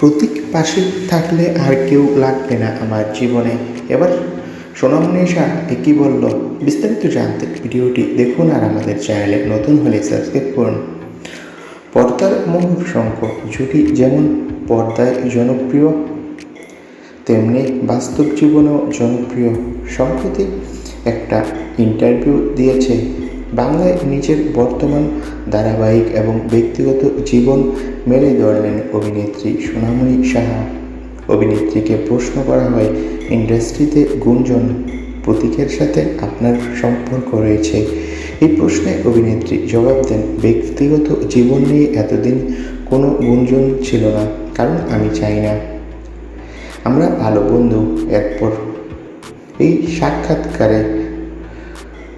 প্রতীক পাশে থাকলে আর কেউ লাগবে না আমার জীবনে। এবার সোনামণি শাহ একই বলল, বিস্তারিত জানতে ভিডিওটি দেখুন আর আমাদের চ্যানেলে নতুন হলে সাবস্ক্রাইব করুন। পর্দার মোহর শঙ্খ জুটি যেমন পর্দায় জনপ্রিয়, তেমনি বাস্তব জীবনেও জনপ্রিয়। সম্প্রতি একটা ইন্টারভিউ দিয়েছে বাংলায় নিজের বর্তমান ধারাবাহিক এবং ব্যক্তিগত জীবন মেলে ধরলেন অভিনেত্রী সোনামণি সাহা। অভিনেত্রীকে প্রশ্ন করা হয়, ইন্ডাস্ট্রিতে গুঞ্জন, প্রতীকের সাথে আপনার সম্পর্ক রয়েছে? এই প্রশ্নে অভিনেত্রী জবাব দেন, ব্যক্তিগত জীবন নিয়ে এতদিন কোনো গুঞ্জন ছিল না, কারণ আমি চাই না। আমরা ভালো বন্ধু, এরপর। এই সাক্ষাৎকারে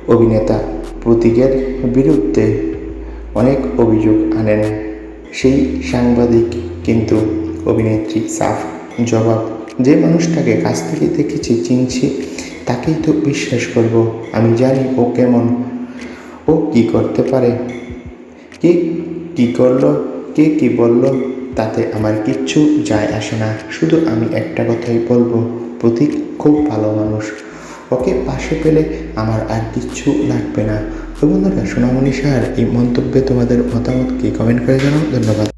অভিনেতা প্রতীকের বিরুদ্ধে অনেক অভিযোগ আনেন। সেই সাংবাদিক কিন্তু অভিনেত্রী সাফ জবাব, যে মানুষটাকে কাছ থেকে দেখেছি, চিনছি, তাকেই তো বিশ্বাস করব। আমি জানি ও কেমন, ও কি করতে পারে, কে কি করল, কে কি বলল, তাতে আমার কিচ্ছু যায় আসে না। শুধু আমি একটা কথাই বলব, প্রতীক খুব ভালো মানুষ। ওকে পাশে পেলে আমার আর কিচ্ছু লাগবে না। তো বন্ধুরা, সোনামণি সাহার এই মন্তব্যে তোমাদের মতামত কি? কমেন্ট করে জানাও। ধন্যবাদ।